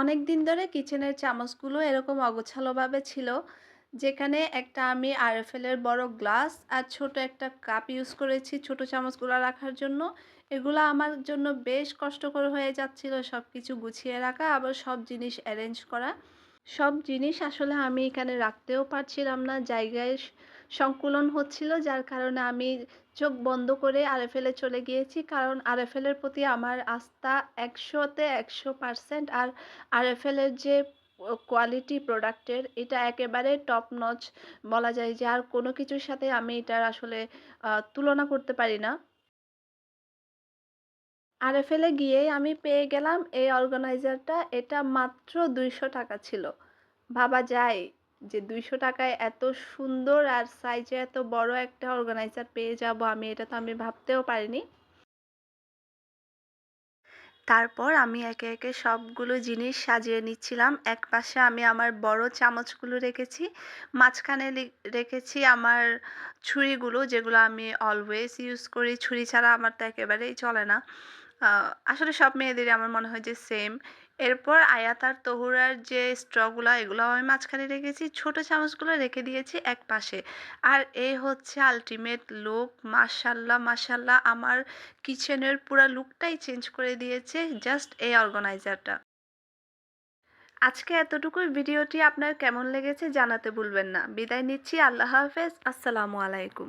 অনেক দিন ধরে কিচেনের চামচগুলো এরকম অগোছালোভাবে ছিল, যেখানে একটা আমি আরএফএলের বড় গ্লাস আর ছোট একটা কাপ ইউজ করেছি ছোট চামচগুলো রাখার জন্য। এগুলো আমার জন্য বেশ কষ্টকর হয়ে যাচ্ছিল সব কিছু গুছিয়ে রাখা, আবার সব জিনিস অ্যারেঞ্জ করা। সব জিনিস আসলে আমি এখানে রাখতেও পারছিলাম না, জায়গায় সংকুলন হচ্ছিল, যার কারণে আমি চোখ বন্ধ করে আরএফএলে চলে গিয়েছি। কারণ আরএফএলের প্রতি আমার আস্থা একশোতে একশো পারসেন্ট আর আরএফএলের যে কোয়ালিটি প্রোডাক্টের, এটা একেবারে টপ নচ বলা যায় যে আর কোনো কিছুর সাথে আমি এটার আসলে তুলনা করতে পারি না। আরএফএলে গিয়েই আমি পেয়ে গেলাম এই অর্গানাইজারটা। এটা মাত্র দুইশো টাকা ছিল। ভাবা যায় যে দুইশো টাকায় এত সুন্দর আর সাইজে এত বড় একটা অর্গানাইজার পেয়ে যাব আমি, এটা তো আমি ভাবতেও পারিনি। তারপর আমি একে একে সবগুলো জিনিস সাজিয়ে নিচ্ছিলাম। এক পাশে আমি আমার বড় চামচগুলো রেখেছি, মাঝখানে রেখেছি আমার ছুরিগুলো যেগুলো আমি অলওয়েজ ইউজ করি। ছুরি ছাড়া আমার তো একেবারেই চলে না। আসলে সব মেয়েদেরই আমার মনে হয় যে সেম এরপর আয়াত আর তহুরার যে স্ট্রগুলো এগুলো আমি মাঝখানে রেখেছি। ছোট চামচগুলো রেখে দিয়েছি এক পাশে। আর এই হচ্ছে আলটিমেট লুক মাসাল্লাহ মাসাল্লাহ আমার কিচেনের পুরো লুকটাই চেঞ্জ করে দিয়েছে জাস্ট এই অর্গানাইজারটা আজকে এতটুকুই। ভিডিওটি আপনার কেমন লেগেছে জানাতে ভুলবেন না। বিদায় নিচ্ছি। আল্লাহ হাফেজ। আসসালামু আলাইকুম।